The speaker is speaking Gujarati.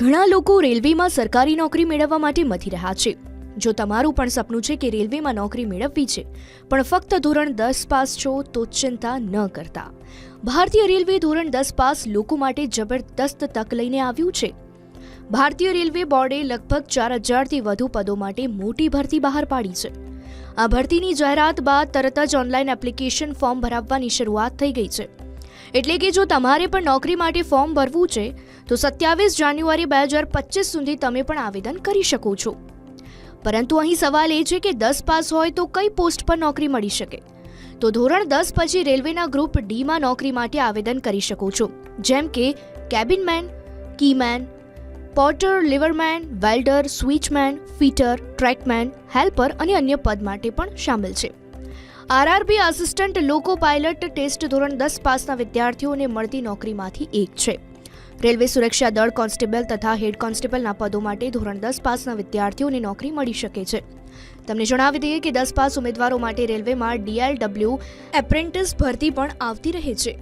ઘણા લોકો રેલવેમાં સરકારી નોકરી મેળવવા માટે મથી રહ્યા છે. જો તમારું પણ સપનું છે કે રેલવેમાં નોકરી મેળવવી છે, પણ ફક્ત ધોરણ દસ પાસ છો તો ચિંતા ન કરતા. ભારતીય રેલવે ધોરણ દસ પાસ લોકો માટે જબરદસ્ત તક લઈને આવ્યું છે. ભારતીય રેલવે બોર્ડે લગભગ ચાર હજારથી વધુ પદો માટે મોટી ભરતી બહાર પાડી છે. આ ભરતીની જાહેરાત બાદ તરત જ ઓનલાઈન એપ્લિકેશન ફોર્મ ભરાવવાની શરૂઆત થઈ ગઈ છે. એટલે કે જો તમારે પણ નોકરી માટે ફોર્મ ભરવું છે તો સત્યાવીસ જાન્યુઆરી બે હજાર પચીસ સુધી તમે પણ આવેદન કરી શકો છો. પરંતુ અહીં સવાલ એ છે કે દસ પાસ હોય તો કઈ પોસ્ટ પર નોકરી મળી શકે? તો ધોરણ દસ પછી રેલવેના ગ્રુપ ડીમાં નોકરી માટે આવેદન કરી શકો છો. જેમ કે cabinman keyman porter leverman welder switchman fitter trackman helper અને અન્ય પદ માટે પણ શામેલ છે. RRB assistant loco pilot test ધોરણ દસ પાસના વિદ્યાર્થીઓને મળતી નોકરીમાંથી એક છે. રેલવે સુરક્ષા દળ કોન્સ્ટેબલ તથા હેડ કોન્સ્ટેબલના પદો માટે ધોરણ દસ પાસના વિદ્યાર્થીઓને નોકરી મળી શકે છે. તમને જણાવી દઈએ કે દસ પાસ ઉમેદવારો માટે રેલવેમાં ડીએલડબલ્યુ એપ્રેન્ટિસ ભરતી પણ આવતી રહે છે.